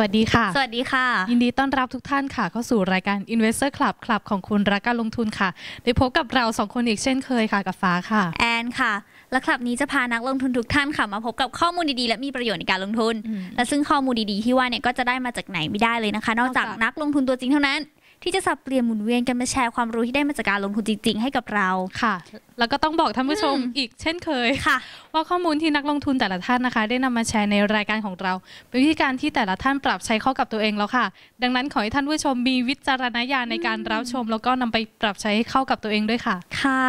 วัสดีค่ะ สวัสดีค่ะ ยินดีต้อนรับทุกท่านค่ะ เข้าสู่รายการ Investor Club คลับของคุณรักการลงทุนค่ะ ได้พบกับเราสองคนอีกเช่นเคยค่ะกับฟ้าค่ะ แอนค่ะ และคลับนี้จะพานักลงทุนทุกท่านค่ะ มาพบกับข้อมูลดีๆ และมีประโยชน์ในการลงทุนอืมและซึ่งข้อมูลดีๆที่ว่าเนี่ยก็จะได้มาจากไหนไม่ได้เลยนะคะ นอกจากนอกจากนักลงทุนตัวจริงเท่านั้น ที่จะสับเปลี่ยนหมุนเวียนกันมาแชร์ความรู้ที่ได้มาจากการลงทุนจริงๆ ให้กับเราค่ะ แล้วก็ต้องบอกท่านผู้ชมอืมอีกเช่นเคยค่ะ ว่าข้อมูลที่นักลงทุนแต่ละท่านนะคะ ได้นำมาแชร์ในรายการของเรา เป็นวิธีการที่แต่ละท่านปรับใช้เข้ากับตัวเองแล้วค่ะ ดังนั้นขอให้ท่านผู้ชมมีวิจารณญาณในการรับชม แล้วก็นำไปปรับใช้ให้เข้ากับตัวเองด้วยค่ะ ค่ะ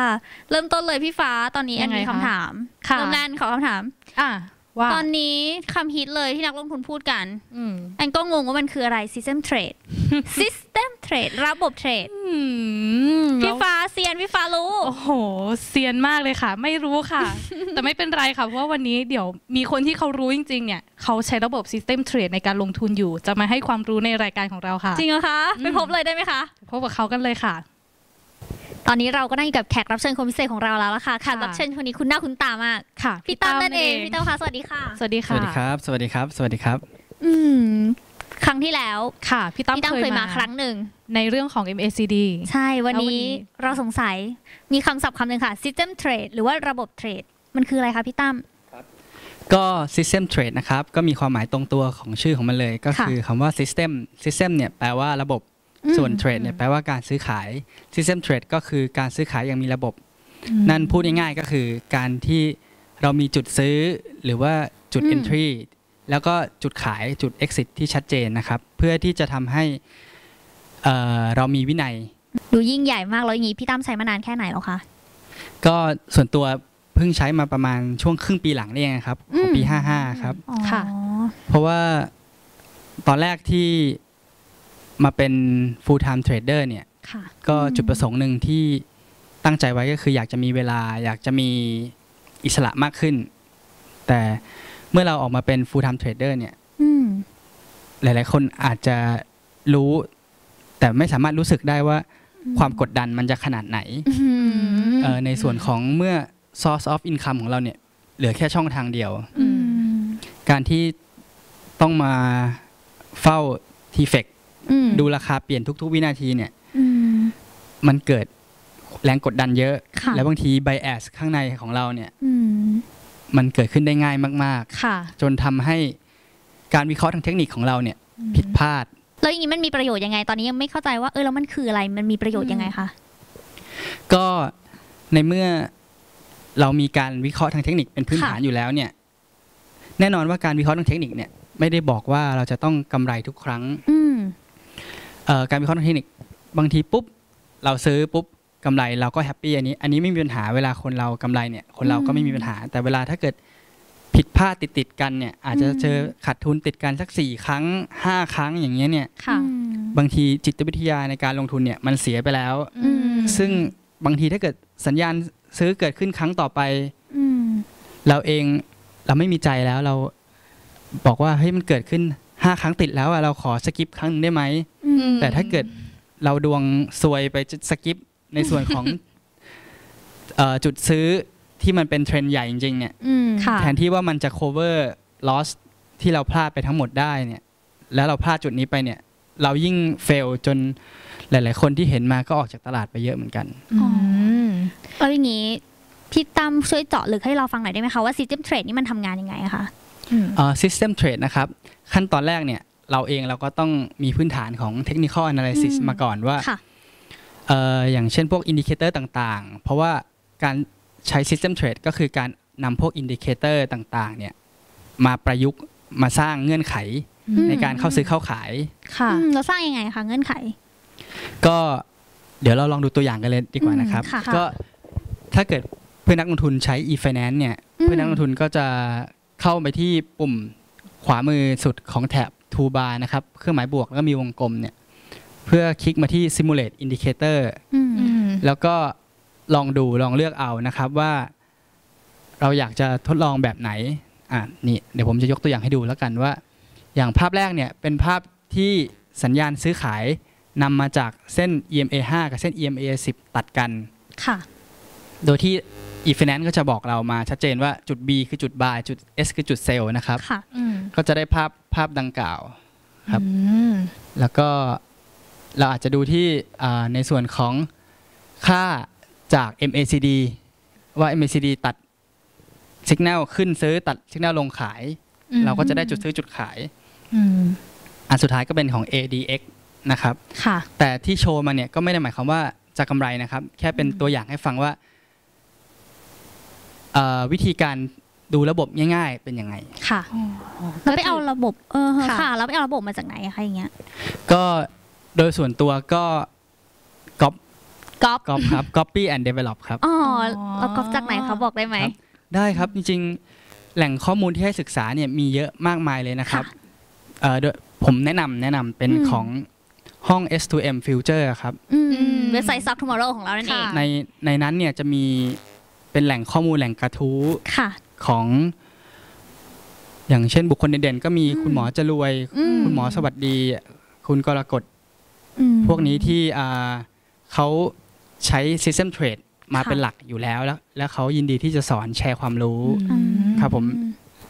เริ่มต้นเลยพี่ฟ้าตอนนี้แอนยังไงมีคะคำถามค่ะเริ่มแน่นขอคำถาม อะ ว่าตอนนี้คำฮิตเลยที่นักลงทุนพูดกันอืมแอนก็งงว่ามันคืออะไร system trade system trade ระบบเทรดอืมพี่แล้วฟ้าเซียนพี่ฟ้ารู้ โอ้โหเซียนมากเลยค่ะ ไม่รู้ค่ะ แต่ไม่เป็นไรค่ะ เพราะว่าวันนี้เดี๋ยวมีคนที่เขารู้จริง ๆ เนี่ย เขาใช้ระบบ System Trade ในการลงทุนอยู่ จะมาให้ความรู้ในรายการของเราค่ะ จริงเหรอคะอืมไปพบเลยได้ไหมคะ พบกับเขากันเลยค่ะต อนนี้เราก็นั่งอยู่กับแขกรับเชิญคนพิเศษของเราแล้วล่ะค่ะแขกค่ะรับเชิญคนนี้คุณหน้าคุณตามากค่ะพี่ตั้มนั่นเองพี่ตั้มคะสวัสดีค่ะ สวัสดีสค่ะวัสดีครับ สวัสดีครับ สวัสดีครับ อืมครั้งที่แล้วค่ะพี่ตั้มพี่ตั้มเคเคยยมามาครั้งหนึ่งในเรื่องของ MACD ใช่วันแล้ววันนี้นี้เราสงสัยมีคำศัพท์คำหนึ่งค่ะ system trade หรือว่าระบบเทรดมันคืออะไรคะพี่ตั้มก็ system trade นะครับ ก็มีความหมายตรงตัวของชื่อของมันเลย ก็ค่ะคือคำว่า system system เนี่ยแปลว่าระบบอืม ส่วน trade เนี่ยแปลว่าการซื้อขาย system trade ก็คือการซื้อขายอย่างมีระบบ นั่นพูดง่ายๆก็คือการที่เรามีจุดซื้อหรือว่าจุดอืม entry แล้วก็จุดขายจุด exit ที่ชัดเจนนะครับ เพื่อที่จะทำให้เอ่อเรามีวินัย ดูยิ่งใหญ่มากแล้วอย่างนี้พี่ตั้มใช้มานานแค่ไหนแล้วคะก็ส่วนตัวเพิ่งใช้มาประมาณช่วงครึ่งปีหลังนี่เองครับของปีอืม55 ครับอ๋อค่ะเพราะว่าตอนแรกที่ มาเป็น full time trader เนี่ยค่ะก็อืมจุดประสงค์หนึ่งที่ตั้งใจไว้ก็คืออยากจะมีเวลาอยากจะมีอิสระมากขึ้น แต่เมื่อเราออกมาเป็น full time trader เนี่ยอืมหลาย ๆ คนอาจจะรู้ แต่ไม่สามารถรู้สึกได้ว่าความกดดันมันจะขนาดไหนอืมเอ่อในส่วนของเมื่อ source of income ของเราเนี่ย เหลือแค่ช่องทางเดียวอืมการที่ต้องมาเฝ้าทีเฟกอืม ดูราคาเปลี่ยนทุก ๆ วินาทีเนี่ยอืมมันเกิดแรงกดดันเยอะค่ะแล้วบางทีไบแอสข้างในของเราเนี่ยอืมมันเกิดขึ้นได้ง่ายมากค่ะๆจนทำให้การวิเคราะห์ทางเทคนิคของเราเนี่ย ผิดพลาด แล้วอย่างนี้มันมีประโยชน์ยังไง ตอนนี้ยังไม่เข้าใจว่าเออแล้วมันคืออะไร มันมีประโยชน์ยังไงคะ ก็ในเมื่อเรามีการวิเคราะห์ทางเทคนิคเป็นพื้นค่ะฐานอยู่แล้วเนี่ย แน่นอนว่าการวิเคราะห์ทางเทคนิคเนี่ย ไม่ได้บอกว่าเราจะต้องกำไรทุกครั้งอืมเอ่อ การวิเคราะห์ทางเทคนิคบางทีปุ๊บเราซื้อปุ๊บกำไรเราก็แฮปปี้อันนี้ อันนี้ไม่มีปัญหาเวลาคนเรากำไรเนี่ยคนเราก็ไม่มีปัญหา แต่เวลาถ้าเกิดผิดพลาดติดติดๆกันเนี่ย อาจจะเจอขาดทุนติดกันสักสี่ครั้งห้าครั้งอย่างเงี้ยเนี่ยค่ะอืมบางทีจิตวิทยาในการลงทุนเนี่ยมันเสียไปแล้วอืมซึ่งบางทีถ้าเกิดสัญญาณซื้อเกิดขึ้นครั้งต่อไปอืมเราเองเราไม่มีใจแล้วเราบอกว่าเฮ้ยมันเกิดขึ้น ห้าครั้งติดแล้วอะเราขอสกิปครั้งหนึ่งได้ไหมอืมแต่ถ้าเกิดเราดวงซวยไปจะสกิปในส่วนของเอ่อจุดซื้อที่มันเป็นเทรนด์ใหญ่จริงๆเนี่ยอืมค่ะแทนที่ว่ามันจะ cover loss ที่เราพลาดไปทั้งหมดได้เนี่ย แล้วเราพลาดจุดนี้ไปเนี่ย เรายิ่ง fail จนหลาย ๆ คนที่เห็นมาก็ออกจากตลาดไปเยอะเหมือนกันอืมแล้วอย่างนี้พี่ตั้มช่วยเจาะลึกให้เราฟังหน่อยได้ไหมคะว่า system trade นี่มันทำงานยังไงอะคะอืมเอ่อ system trade นะครับ ขั้นตอนแรกเนี่ย เราเองเราก็ต้องมีพื้นฐานของ technical analysis อืมมาก่อนว่าค่ะเอ่ออย่างเช่นพวกอินดิเคเตอร์ต่างๆ เพราะว่าการใช้ System Trade ก็คือการนำพวกอินดิเคเตอร์ต่างๆ เนี่ยมาประยุกต์มาสร้างเงื่อนไขอืมในการเข้าซื้อเข้าขาย ค่ะอืมเราสร้างยังไงคะเงื่อนไข ก็เดี๋ยวเราลองดูตัวอย่างกันเลยดีกว่านะครับอืมค่ะค่ะก็ถ้าเกิดเพื่อนนักลงทุนใช้ e-finance เนี่ยอืมเพื่อนนักลงทุนก็จะเข้าไปที่ปุ่ม ขวามือสุดของแถบ toolbar นะครับ เครื่องหมายบวกแล้วก็มีวงกลมเนี่ย เพื่อคลิกมาที่ simulate indicator อืมอืมแล้วก็ลองดูลองเลือกเอานะครับว่า เราอยากจะทดลองแบบไหน อะนี่เดี๋ยวผมจะยกตัวอย่างให้ดูแล้วกันว่า อย่างภาพแรกเนี่ยเป็นภาพที่สัญญาณซื้อขายนำมาจากเส้น EMA 5 กับเส้น EMA 10 ตัดกัน ค่ะ โดยที่ e-finance ก็จะบอกเรามาชัดเจนว่าจุด B คือจุด buy จุด S คือจุด sell นะครับ ค่ะอืมก็จะได้ภาพภาพดังกล่าว ครับ อืมแล้วก็เราอาจจะดูที่อ่าในส่วนของค่าจาก MACD ว่า MACD ตัดสัญญาณขึ้นซื้อตัดสัญญาณลงขาย อืมเราก็จะได้จุดซื้อจุดขาย อืมอันสุดท้ายก็เป็นของ ADX นะครับ ค่ะ แต่ที่โชว์มาเนี่ยก็ไม่ได้หมายความว่าจะกำไรนะครับ แค่เป็นตัวอย่างให้ฟังว่าเอ่อ วิธีการดูระบบง่าย ๆ เป็นยังไง ค่ะเราไปเอาระบบเออค่ะค่ะเราไปเอาระบบมาจากไหนอะคะอย่างเงี้ย ก็โดยส่วนตัวก็ก๊อปก๊อปก๊อปครับ copy and develop ครับ อ๋ออ๋อเราก๊อปจากไหนคะบอกได้ไหมครับได้ครับจริง ๆ แหล่งข้อมูลที่ให้ศึกษาเนี่ยมีเยอะมากมายเลยนะครับค่ะเอ่อโดยผมแนะนำแนะนำเป็นอืมของห้อง S2M Future ครับอืมอืมเว็บไซต์ Stock Tomorrow ของเรานั่นเองค่ะในในนั้นเนี่ยจะมี เป็นแหล่งข้อมูลแหล่งกระทู้ค่ะของ อย่างเช่นบุคคลเด่นๆก็มีอืมคุณหมอจรวยอืมคุณหมอสวัสดี คุณกรกฎอืมพวกนี้ที่อ่าเขาใช้ System Trade มาค่ะเป็นหลักอยู่แล้วแล้ว แล้วเขายินดีที่จะสอนแชร์ความรู้อืมครับผม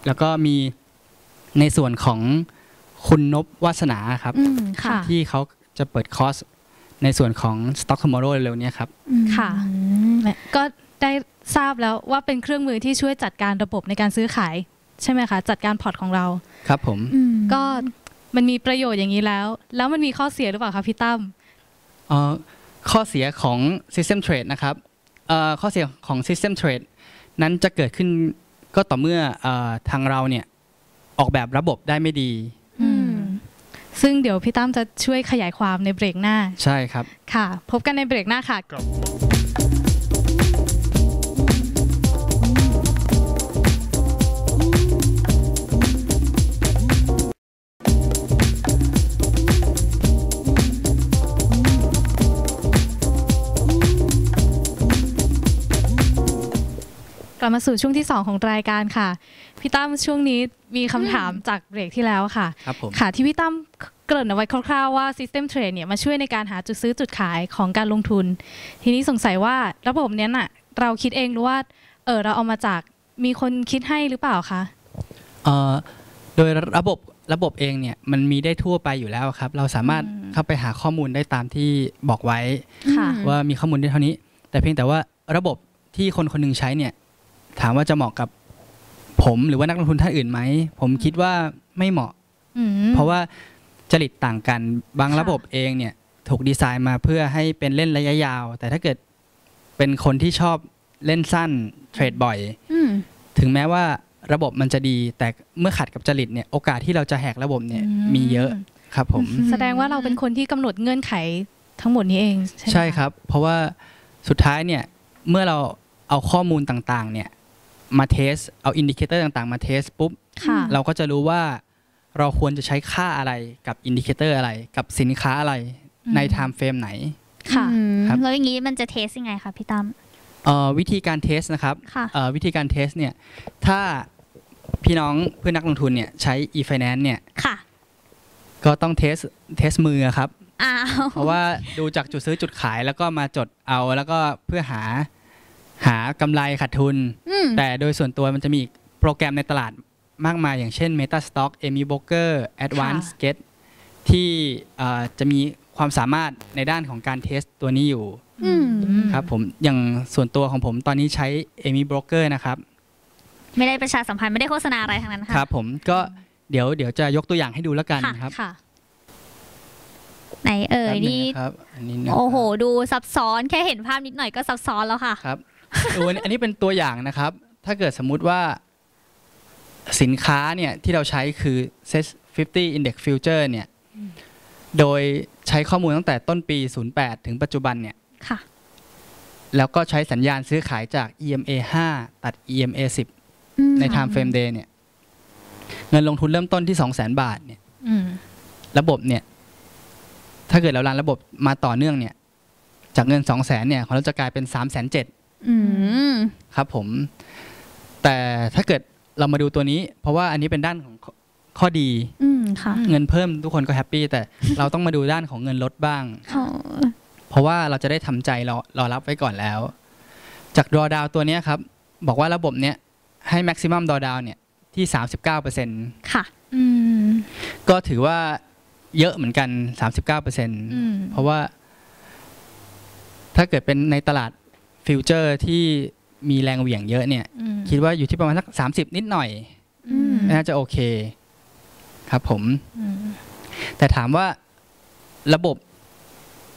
แล้วก็มีในส่วนของคุณนบวาสนาครับอืมค่ะที่เขาจะเปิดคอร์สในส่วนของ Stock Tomorrow เร็วๆเนี้ครับอืมค่ะ ก็ได้ ทราบแล้วว่าเป็นเครื่องมือที่ช่วยจัดการระบบในการซื้อขาย ใช่ไหมคะ จัดการพอร์ตของเรา ครับผมอืมก็มันมีประโยชน์อย่างนี้แล้ว แล้วมันมีข้อเสียหรือเปล่าคะพี่ตั้มเอ่อข้อเสียของ System Trade นะครับเอ่อข้อเสียของ System Trade นั้นจะเกิดขึ้นก็ต่อเมื่อเออทางเราเนี่ยออกแบบระบบได้ไม่ดีอืมซึ่งเดี๋ยวพี่ตั้มจะช่วยขยายความในเบรกหน้า ใช่ครับ ค่ะ พบกันในเบรกหน้าค่ะ กลับมาสู่ช่วงที่ 2 ของรายการค่ะ พี่ตั้มช่วงนี้มีคำถามจากเบรกที่แล้วค่ะ ครับผม ค่ะที่พี่ตั้มเกริ่นเอาไว้คร่าวๆว่า System Trade เนี่ยมาช่วยในการหาจุดซื้อจุดขายของการลงทุน ทีนี้สงสัยว่าระบบเนี้ยน่ะเราคิดเองหรือว่าเออเราเอามาจากมีคนคิดให้หรือเปล่าคะเอ่อโดยระบบระบบเองเนี่ยมันมีได้ทั่วไปอยู่แล้วครับ เราสามารถอืมเข้าไปหาข้อมูลได้ตามที่บอกไว้ ค่ะอืมว่ามีข้อมูลได้เท่านี้ แต่เพียงแต่ว่าระบบที่คนคนหนึงใช้เนี่ย ถามว่าจะเหมาะกับผมหรือว่านักลงทุนท่านอื่นไหม ผมคิดว่าไม่เหมาะอืมเพราะว่าจริตต่างกันบางค่ะระบบเองเนี่ยถูกดีไซน์มาเพื่อให้เป็นเล่นระยะยาว แต่ถ้าเกิดเป็นคนที่ชอบเล่นสั้นเทรดบ่อยอืมถึงแม้ว่าระบบมันจะดี แต่เมื่อขัดกับจริตเนี่ยโอกาสที่เราจะแหกระบบเนี่ยมีเยอะครับผม แสดงว่าเราเป็นคนที่กำหนดเงื่อนไขทั้งหมดนี้เองใช่ไหมะใช่ครับ เพราะว่าสุดท้ายเนี่ยเมื่อเราเอาข้อมูลต่างๆ เนี่ย มาเทส เอาอินดิเคเตอร์ต่างๆ มาเทสปุ๊บค่ะเราก็จะรู้ว่าเราควรจะใช้ค่าอะไรกับอินดิเคเตอร์อะไร กับสินค้าอะไรอืมในไทม์เฟรมไหน ค่ะอืมครับแล้วอย่างนี้มันจะเทสยังไงคะพี่ตั้มเอ่อวิธีการเทสนะครับค่ะเอ่อวิธีการเทสเนี่ยถ้าพี่น้องเพื่อนนักลงทุนเนี่ยใช้ e-finance เนี่ยค่ะก็ต้องเทสเทสมือครับอ้าวเพราะว่าดูจากจุดซื้อจุดขายแล้วก็มาจดเอาแล้วก็เพื่อหา หากำไรขาดทุนอืมแต่โดยส่วนตัวมันจะมีอีกโปรแกรมในตลาดมากมายอย่างเช่น MetaStock Amy Broker Advanced Get ที่เอ่อจะมีความสามารถในด้านของการเทสตัวนี้อยู่อืมครับผมอย่างส่วนตัวของผมตอนนี้ใช้ Amy Broker นะครับ ไม่ได้ประชาสัมพันธ์ไม่ได้โฆษณาอะไรทั้งนั้นค่ะครับผมก็เดี๋ยวเดี๋ยวจะยกตัวอย่างให้ดูแล้วกันค่ะครับค่ะไหนเอ่ยแป๊บหงนี่นะครับอันนี้นะครับโอ้โห ดูซับซ้อนแค่เห็นภาพนิดหน่อยก็ซับซ้อนแล้วค่ะครับ ดูอันนี้อันนี้เป็นตัวอย่างนะครับ ถ้าเกิดสมมุติว่าสินค้าเนี่ยที่เราใช้คือ SET 50 Index Future เนี่ย โดยใช้ข้อมูลตั้งแต่ต้นปี 08 ถึงปัจจุบันเนี่ย ค่ะ แล้วก็ใช้สัญญาณซื้อขายจาก EMA 5 ตัด EMA อืม10 ใน Time Frame Day เนี่ย เงินลงทุนเริ่มต้นที่ 200,000 บาทเนี่ยอืมระบบเนี่ย ถ้าเกิดเรารันระบบมาต่อเนื่องเนี่ย จากเงิน 200,000เนี่ย ของเราจะกลายเป็น307,000อืม ครับผม แต่ถ้าเกิดเรามาดูตัวนี้ เพราะว่าอันนี้เป็นด้านของข้อข้อดีอืมค่ะเงินเพิ่มทุกคนก็แฮปปี้แต่เราต้องมาดูด้านของเงินลดบ้างอ๋อเพราะว่าเราจะได้ทำใจรอรอรับไว้ก่อนแล้ว จาก drawdown ตัวเนี้ยครับ บอกว่าระบบเนี้ยให้ maximum drawdown เนี่ยที่39%ค่ะอืมก็ถือว่าเยอะเหมือนกัน39%อืมเพราะว่า ถ้าเกิดเป็นในตลาด ฟิวเจอร์ที่มีแรงเหวี่ยงเยอะเนี่ยอืมคิดว่าอยู่ที่ประมาณสัก30นิดหน่อยอืมน่าจะโอเค ครับผมอืมแต่ถามว่าระบบ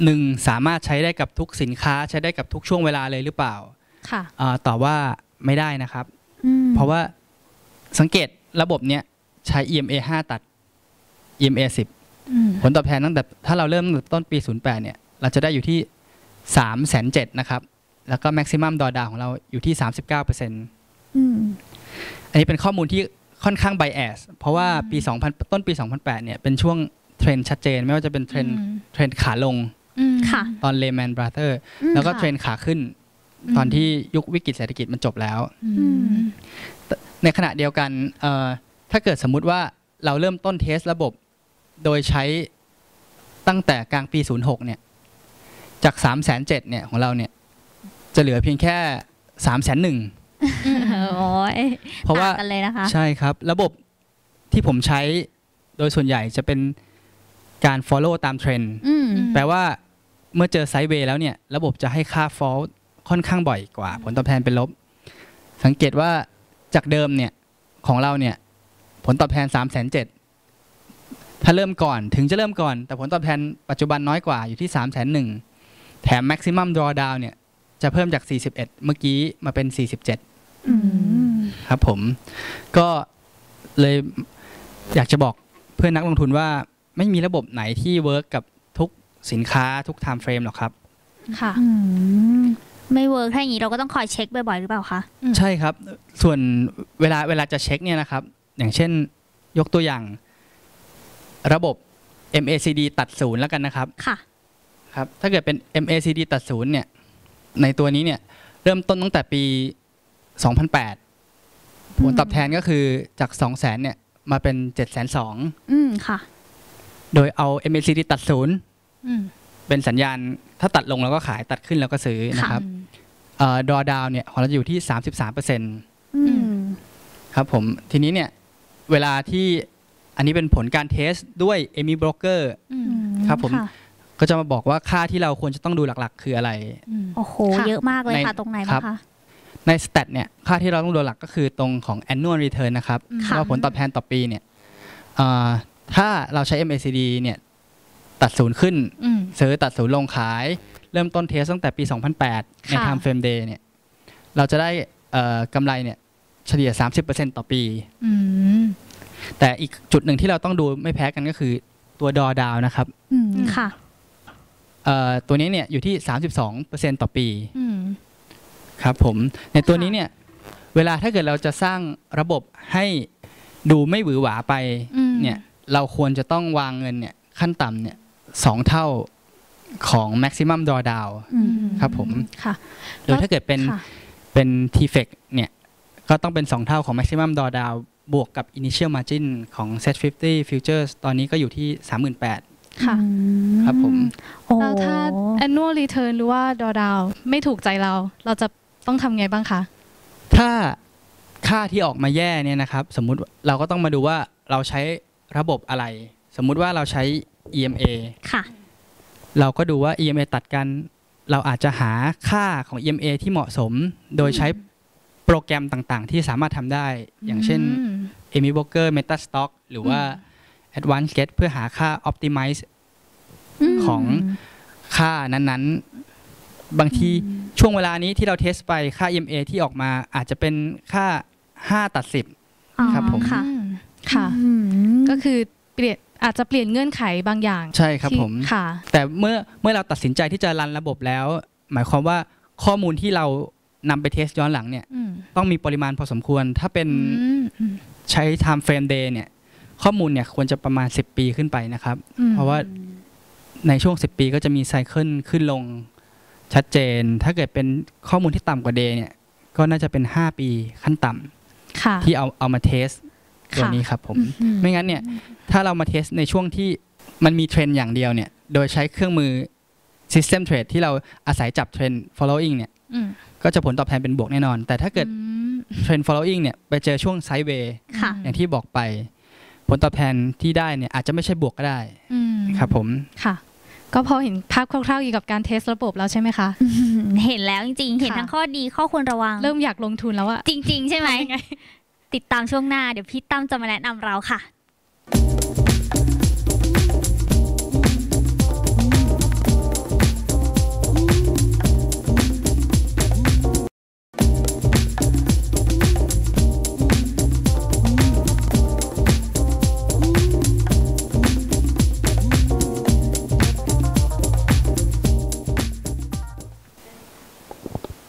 หนึ่งสามารถใช้ได้กับทุกสินค้า ใช้ได้กับทุกช่วงเวลาเลยหรือเปล่า ค่ะอ่าตอบว่าไม่ได้นะครับอืมเพราะว่าสังเกตระบบเนี้ยใช้ EMA 5 ตัด EMA 10อืมผลตอบแทนตั้งแต่ถ้าเราเริ่มตั้งแต่ต้นปี 08 เนี่ย เราจะได้อยู่ที่3 7 0 0 0นะครับ แล้วก็ maximum drawdown ของเราอยู่ที่ 39%อืมอันนี้เป็นข้อมูลที่ค่อนข้าง bias เพราะว่าปี 2000 ต้นปี 2008 เนี่ย เป็นช่วงเทรนด์ชัดเจน ไม่ว่าจะเป็นเทรนด์อืมเทรนด์ขาลงอืมค่ะตอน Lehman Brothers อืมแล้วก็ค่ะเทรนด์ขาขึ้น ตอนที่ยุควิกฤตเศรษฐกิจมันจบแล้วอืมในขณะเดียวกันเอ่อถ้าเกิดสมมุติว่าเราเริ่มต้นเทสระบบ โดยใช้ตั้งแต่กลางปี 06 เนี่ย จาก 3 7 0 0 0เนี่ยของเราเนี่ย จะเหลือเพียงแค่3 1 0 0 0โอ้ยเพราะว่าต่งกันเลยนะคะ ใช่ครับ ระบบที่ผมใช้โดยส่วนใหญ่จะเป็นการ follow ตามเทรนด์อืมแปลว่าเมื่อเจอไซด์เวย์แล้วเนี่ย ระบบจะให้ค่า fall ค่อนข้างบ่อยกว่า ผลตอบแทนเป็นลบ สังเกตว่าจากเดิมเนี่ย ของเราเนี่ย ผลตอบแทน3 7 0 0 0ถ้าเริ่มก่อนถึงจะเริ่มก่อน แต่ผลตอบแทนปัจจุบันน้อยกว่าอยู่ที่3 1 0 0 0แถม maximum drawdown เนี่ย จะเพิ่มจาก 41 เมื่อกี้มาเป็น 47อืมครับผม ก็เลยอยากจะบอกเพื่อนนักลงทุนว่าไม่มีระบบไหนที่เวิร์กกับทุกสินค้าทุก time frame หรอกครับ ค่ะอืมไม่เวิร์กถ้าอย่างนี้เราก็ต้องคอยเช็คบ่อยๆหรือเปล่าคะอืมใช่ครับ ส่วนเวลาเวลาจะเช็คเนี่ยนะครับ อย่างเช่นยกตัวอย่าง ระบบ MACD ตัดศูนย์แล้วกันนะครับ ค่ะ ครับ ถ้าเกิดเป็น MACD ตัดศูนย์เนี่ย ในตัวนี้เนี่ยเริ่มต้นตั้งแต่ปี 2008 ผลตอบแทนก็คือจาก 2 0 0 0 0 0 เนี่ยมาเป็น 7 2 0 0 0อืมค่ะ โดยเอา MACD ตัดศูนย์อืมเป็นสัญญาณถ้าตัดลงเราก็ขายตัดขึ้นเราก็ซื้อนะครับเอ่อ drawdown เนี่ยของเราจะอยู่ที่ 33%อืมครับผม ทีนี้เนี่ย เวลาที่อันนี้เป็นผลการเทสด้วย Amy Broker อืมครับผมะ ก็จะมาบอกว่าค่าที่เราควรจะต้องดูหลักๆ คืออะไรอืมโอ้โห ค่ะเยอะมากเลยค่ะในตรงไหนครับ้าบงคะ ใน stat เนี่ยค่าที่เราต้องดูหลักก็คือตรงของ annual return นะครับค่ะ ว่าผลตอบแทนต่อปีเนี่ยเอ่อถ้าเราใช้ MACD เนี่ยตัดศูนย์ขึ้น อืม ซื้อตัดศูนย์ลงขาย เริ่มต้นเทสตั้งแต่ปี 2008 ใน ค่ะ time frame day เนี่ยเราจะได้เอ่อกำไรเนี่ยเฉลี่ย 30%ต่อปี อืมแต่อีกจุดหนึ่งที่เราต้องดูไม่แพ้กันก็คือตัวดอดาวนะครับ อืมอืมค่ะเอ่อ ตัวนี้เนี่ยอยู่ที่ 32%ต่อปีอืมครับผมในตัวนี้เนี่ยเวลาถ้าเกิดเราจะสร้างระบบให้ดูไม่หวือหวาไปอืมเนี่ยเราควรจะต้องวางเงินเนี่ยขั้นต่ำเนี่ยสองเท่าของ maximum drawdown อืมครับผมค่ะโดยถ้าเกิดเป็นค่ะเป็น TFEC เนี่ยก็ต้องเป็น 2 เท่าของ maximum drawdown บวกกับ initial margin ของ set 50 futures ตอนนี้ก็อยู่ที่ 38,000 ค่ะอืครับผมโอ้แล้วถ้า annual return หรือว่า drawdown ไม่ถูกใจเรา เราจะต้องทำไงบ้างคะ ถ้าค่าที่ออกมาแย่เนี่ยนะครับ สมมุติเราก็ต้องมาดูว่าเราใช้ระบบอะไร สมมุติว่าเราใช้ EMA ค่ะ เราก็ดูว่า EMA ตัดกัน เราอาจจะหาค่าของ EMA ที่เหมาะสม โดยใช้โปรแกรมต่างๆ ที่สามารถทำได้ อย่างเช่นอืม Amy Walker Metastock หรือว่า Advanced Get เพื่อหาค่า Optimize ของค่านั้นๆ บางทีช่วงเวลานี้ที่เราเทสไปค่า EMA ที่ออกมาอาจจะเป็นค่า 5 ตัด 10อ๋อครับผมค่ะอืมค่ะอืมก็คือเปลี่ยนอาจจะเปลี่ยนเงื่อนไขบางอย่าง ใช่ครับที่ผมค่ะ แต่เมื่อเมื่อเราตัดสินใจที่จะรันระบบแล้ว หมายความว่าข้อมูลที่เรานำไปเทสย้อนหลังเนี่ยอืมต้องมีปริมาณพอสมควร ถ้าเป็นอืมอืมใช้ time frame day เนี่ย ข้อมูลเนี่ยควรจะประมาณ 10 ปีขึ้นไปนะครับอืมเพราะว่าในช่วง 10 ปีก็จะมีไซเคิลขึ้นลงชัดเจน ถ้าเกิดเป็นข้อมูลที่ต่ำกว่า day เนี่ย ก็น่าจะเป็น 5 ปีขั้นต่ำค่ะที่เอาเอามาเทสตัวค่ะนี้ครับผมอืมไม่งั้นเนี่ย ถ้าเรามาเทสในช่วงที่มันมีเทรนด์อย่างเดียวเนี่ย โดยใช้เครื่องมือ System Trade ที่เราอาศัยจับเทรนด์ following เนี่ยอืมก็จะผลตอบแทนเป็นบวกแน่นอน แต่ถ้าเกิดอืมเทรนด์ following เนี่ยไปเจอช่วงไซด์เวย์ค่ะอย่างที่บอกไป ผลตอบแทนที่ได้เนี่ยอาจจะไม่ใช่บวกก็ได้อืมครับผมค่ะก็พอเห็นภาพคร่าวๆเกี่ยวกับการเทสระบบแล้วใช่ไหมคะอืมเห็นแล้วจริงๆ เห็นค่ะทั้งข้อดีข้อควรระวัง เริ่มอยากลงทุนแล้วอะจริง ๆ ใช่ไหมทำยังไงติดตามช่วงหน้าเดี๋ยวพี่ตั้มจะมาแนะนำเราค่ะ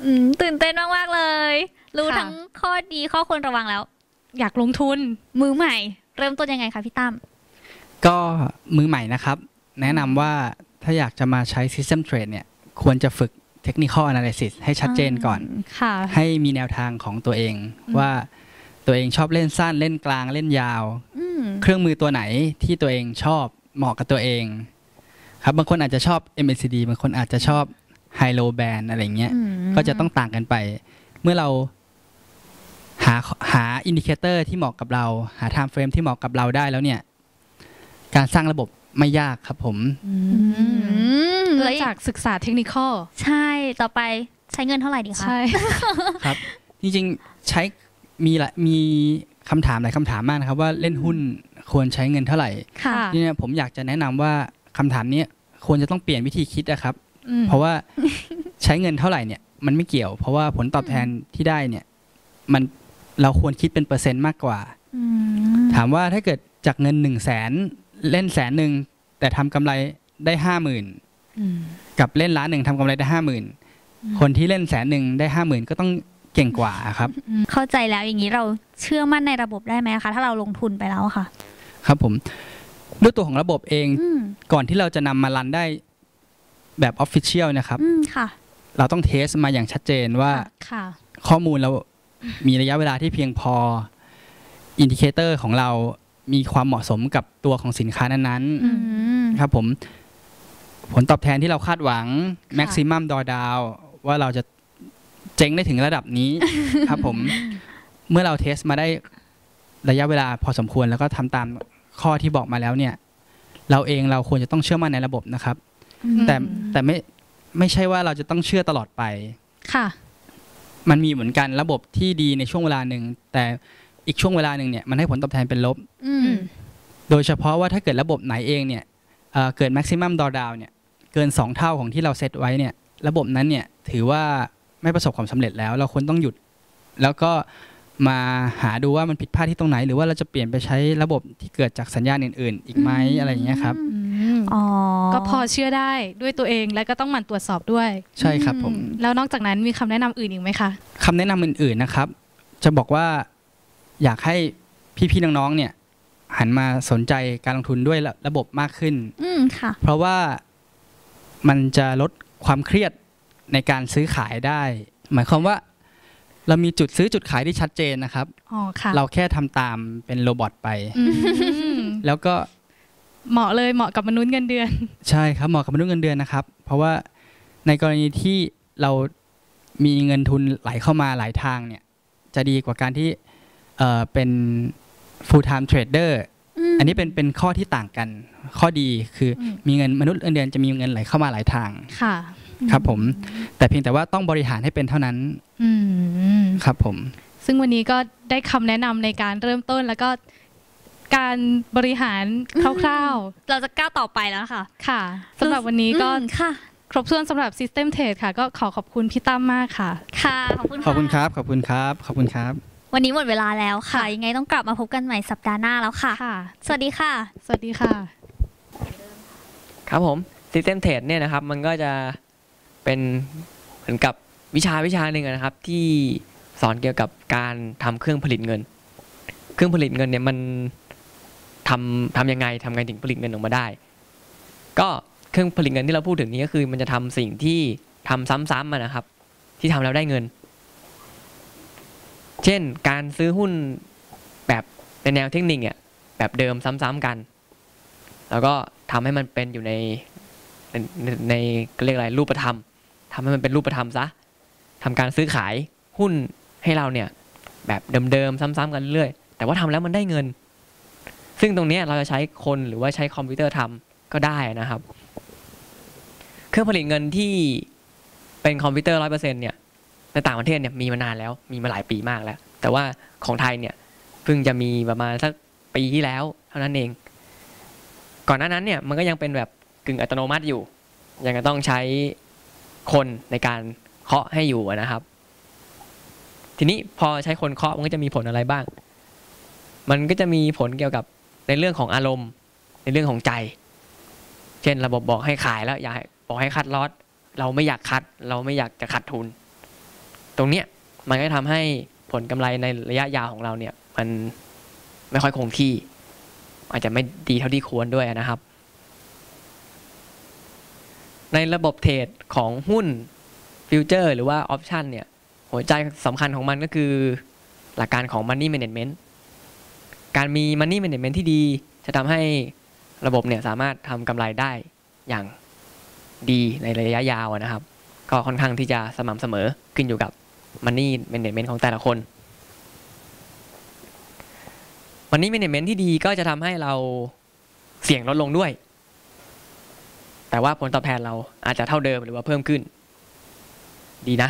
อืมตื่นเต้นมากๆเลย รู้ค่ะ ทั้งข้อดีข้อควรระวังแล้ว อยากลงทุน มือใหม่ เริ่มต้นยังไงคะพี่ตั้ม ก็มือใหม่นะครับ แนะนำว่าถ้าอยากจะมาใช้ System Trade เนี่ย ควรจะฝึก Technical Analysis ให้ชัดเจนก่อน ค่ะ ให้มีแนวทางของตัวเองอืมว่าตัวเองชอบเล่นสั้นเล่นกลางเล่นยาว อืม เครื่องมือตัวไหนที่ตัวเองชอบเหมาะกับตัวเอง ครับบางคนอาจจะชอบ MACD บางคนอาจจะชอบ High Low Band อะไรเงี้ยอืมก็จะต้องต่างกันไป เมื่อเราหาหาอินดิเคเตอร์ที่เหมาะกับเรา หา time frame ที่เหมาะกับเราได้แล้วเนี่ย การสร้างระบบไม่ยากครับผมอืมเริ่แล้มวจากศึกษาเทคนิคอลใช่ต่อไปใช้เงินเท่าไหร่ดีคะใช่ครับ จริงๆใช้มีละมีคำถามหลายคำถามมากนะครับ ว่าเล่นหุ้นควรใช้เงินเท่าไหร่ค่ะทีเนี่ยผมอยากจะแนะนำว่าคำถามเนี้ยควรจะต้องเปลี่ยนวิธีคิดนะครับอืม เพราะว่าใช้เงินเท่าไหร่เนี่ยมันไม่เกี่ยว เพราะว่าผลตอบแทนที่ได้เนี่ย มันเราควรคิดเป็นเปอร์เซ็นต์มากกว่าอืมถามว่าถ้าเกิดจากเงินหนึ่งแสนเล่นแสนหนึ่งแต่ทำกำไรได้ห้าหมื่นอืมกับเล่นล้านหนึ่งทำกำไรได้ห้าหมื่นอืมคนที่เล่นแสนหนึ่งได้ห้าหมื่นก็ต้องเก่งกว่าครับ เข้าใจแล้วอย่างนี้เราเชื่อมั่นในระบบได้ไหมคะ ถ้าเราลงทุนไปแล้วอะค่ะ ครับผมด้วยตัวของระบบเองอืมก่อนที่เราจะนำมารันได้ แบบออฟฟิเชียลนะครับอืมค่ะเราต้องเทสมาอย่างชัดเจนว่าค่ะข้อมูลเรามีระยะเวลาที่เพียงพออินดิเคเตอร์ของเรามีความเหมาะสมกับตัวของสินค้านั้นอืมๆครับผมผลตอบแทนที่เราคาดหวังค่ะ maximum drawdown ว่าเราจะเจ๊งได้ถึงระดับนี้ครับผม เมื่อเราเทสมาได้ระยะเวลาพอสมควรแล้วก็ทำตามข้อที่บอกมาแล้วเนี่ย เราเองเราควรจะต้องเชื่อมั่นในระบบนะครับ แต่แต่ไม่ไม่ใช่ว่าเราจะต้องเชื่อตลอดไปค่ะ มันมีเหมือนกันระบบที่ดีในช่วงเวลาหนึ่งแต่อีกช่วงเวลาหนึ่งเนี่ยมันให้ผลตอบแทนเป็นลบอือืมมโดยเฉพาะว่าถ้าเกิดระบบไหนเองเนี่ยเอ่อเกิด maximum drawdown เนี่ยเกิน 2 เท่าของที่เราเซตไว้เนี่ย ระบบนั้นเนี่ยถือว่าไม่ประสบความสำเร็จแล้ว เราควรต้องหยุด แล้วก็มาหาดูว่ามันผิดพลาดที่ตรงไหน หรือว่าเราจะเปลี่ยนไปใช้ระบบที่เกิดจากสัญญาณอื่น ๆ อีกไหมอะไรอย่างเงี้ยครับอืมอ๋อ ก็พอเชื่อได้ด้วยตัวเองและก็ต้องหมั่นตรวจสอบด้วย ใช่ครับผม แล้วนอกจากนั้นมีคำแนะนำอื่นอีกไหมคะคำแนะนำอื่นๆนะครับ จะบอกว่าอยากให้พี่ๆน้องๆเนี่ย หันมาสนใจการลงทุนด้วยระระบบมากขึ้น อืมค่ะ เพราะว่ามันจะลดความเครียดในการซื้อขายได้ หมายความว่าเรามีจุดซื้อจุดขายที่ชัดเจนนะครับอ๋อค่ะเราแค่ทำตามเป็นโรบอทไปอืมแล้วก็ เหมาะเลยเหมาะกับมนุษย์เงินเดือน ใช่ครับเหมาะกับมนุษย์เงินเดือนนะครับ เพราะว่าในกรณีที่เรามีเงินทุนไหลเข้ามาหลายทางเนี่ยจะดีกว่าการที่เอ่อเป็น full time trader มอันนี้เป็นเป็นข้อที่ต่างกัน ข้อดีคืออมมีเงินมนุษย์เงินเดือนจะมีเงินไหลเข้ามาหลายทางค่ะครับผม แต่เพียงแต่ว่าต้องบริหารให้เป็นเท่านั้นอืมครับผม ซึ่งวันนี้ก็ได้คำแนะนำในการเริ่มต้นแล้วก็ การบริหารคร่าวเราจะก้าวต่อไปแล้วค่ะๆค่ะสำหรับวันนี้ก็อืมค่ะ ครบถ้วนสำหรับ System Trade ค่ะ ก็ขอขอบคุณพี่ตั้มมากค่ะ ค่ะ ขอบคุณขอบคุณครับ ขอบคุณครับ ขอบคุณครับ วันนี้หมดเวลาแล้วค่ะค่ะยังไงต้องกลับมาพบกันใหม่สัปดาห์หน้าแล้วค่ะค่ะ สวัสดีค่ะ สวัสดีค่ะ ครับผม System Trade เนี่ยนะครับ มันก็จะเป็นเหมือนกับวิชาวิชาหนึ่งอะนะครับ ที่สอนเกี่ยวกับการทำเครื่องผลิตเงิน เครื่องผลิตเงินเนี่ยมัน ทำทำยังไงทำไงถึงผลิตเงินออกมาได้ ก็เครื่องผลิตเงินที่เราพูดถึงนี้ก็คือ มันจะทำสิ่งที่ทำซ้ำๆมานะครับ ที่ทำแล้วได้เงิน เช่น การซื้อหุ้นแบบในแนวเทคนิคเนี่ยแบบเดิมซ้ำๆกัน แล้วก็ทำให้มันเป็นอยู่ในในเรียกอะไรรูปธรรมทำให้มันเป็นรูปธรรมซะทำการซื้อขายหุ้นให้เราเนี่ยแบบเดิมๆซ้ำๆกันเรื่อยแต่ว่าทำแล้วมันได้เงิน ซึ่งตรงนี้เราจะใช้คนหรือว่าใช้คอมพิวเตอร์ทำก็ได้นะครับ เครื่องผลิตเงินที่เป็นคอมพิวเตอร์ร้อยเปอร์เซ็นเนี่ยในต่างประเทศเนี่ยมีมานานแล้วมีมาหลายปีมากแล้ว แต่ว่าของไทยเนี่ยเพิ่งจะมีประมาณสักปีที่แล้วเท่านั้นเอง ก่อนหน้านั้นเนี่ยมันก็ยังเป็นแบบกึ่งอัตโนมัติอยู่ ยังจะต้องใช้คนในการเคาะให้อยู่นะครับ ทีนี้พอใช้คนเคาะมันก็จะมีผลอะไรบ้าง มันก็จะมีผลเกี่ยวกับ ในเรื่องของอารมณ์ ในเรื่องของใจ เช่นระบบบอกให้ขายแล้วอยากบอกให้คัดลอตเราไม่อยากคัด เราไม่อยากจะขาดทุน ตรงเนี้ยมันก็ทำให้ผลกำไรในระยะยาวของเราเนี่ย มันไม่ค่อยคงที่ อาจจะไม่ดีเท่าที่ควรด้วยนะครับ ในระบบเทรดของหุ้นฟิวเจอร์หรือว่าออปชันเนี่ย หัวใจสำคัญของมันก็คือหลักการของ Money Management การมี Money Management ที่ดี จะทำให้ระบบเนี่ยสามารถทำกำไรได้อย่างดีในระยะยาวนะครับ ก็ค่อนข้างที่จะสม่ำเสมอขึ้นอยู่กับ Money Management ของแต่ละคน Money Management ที่ดีก็จะทำให้เราเสี่ยงลดลงด้วย แต่ว่าผลตอบแทนเราอาจจะเท่าเดิมหรือว่าเพิ่มขึ้น ดีนะ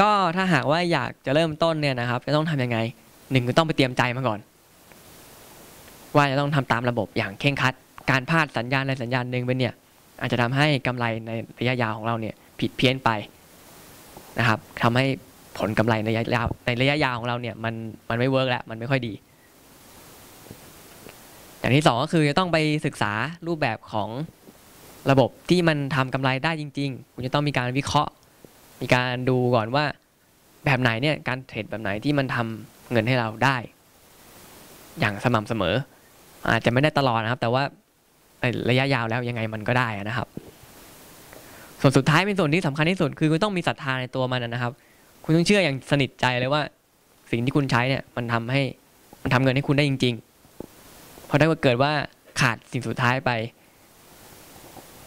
ก็ถ้าหากว่าอยากจะเริ่มต้นเนี่ยนะครับ จะต้องทำยังไงหนึ่งก็ต้องไปเตรียมใจมาก่อน ว่าจะต้องทำตามระบบอย่างเคร่งครัด การพลาดสัญญาณในสัญญาณหนึ่งไปเนี่ยอาจจะทำให้กำไรในระยะยาวของเราเนี่ยผิดเพี้ยนไปนะครับทำให้ผลกำไรในระยะยาวในระยะยาวของเราเนี่ยมันมันไม่เวิร์กแล้วมันไม่ค่อยดี อย่างที่สองก็คือจะต้องไปศึกษารูปแบบของระบบที่มันทำกำไรได้จริง ๆ คุณจะต้องมีการวิเคราะห์ มีการดูก่อนว่าแบบไหนเนี่ยการเทรดแบบไหนที่มันทำเงินให้เราได้ อย่างสม่ำเสมอ อาจจะไม่ได้ตลอดนะครับ แต่ว่าระยะยาวแล้วยังไงมันก็ได้นะครับ ส่วนสุดท้ายเป็นส่วนที่สำคัญที่สุดคือคุณต้องมีศรัทธาในตัวมันนะครับ คุณต้องเชื่ออย่างสนิทใจเลยว่า สิ่งที่คุณใช้เนี่ย มันทำให้มันทำเงินให้คุณได้จริง ๆ เพราะถ้าเกิดว่าขาดสิ่งสุดท้ายไป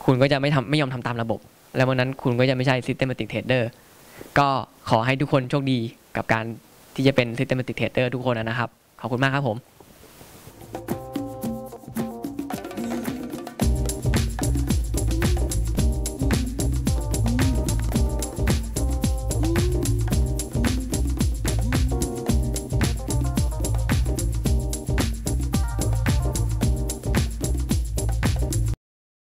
คุณก็จะไม่ทำไม่ยอมทำตามระบบ แล้ววันนั้นคุณก็จะไม่ใช่ systematic trader ก็ขอให้ทุกคนโชคดีกับการที่จะเป็น systematic trader ทุกคนนะครับ ขอบคุณมากครับผม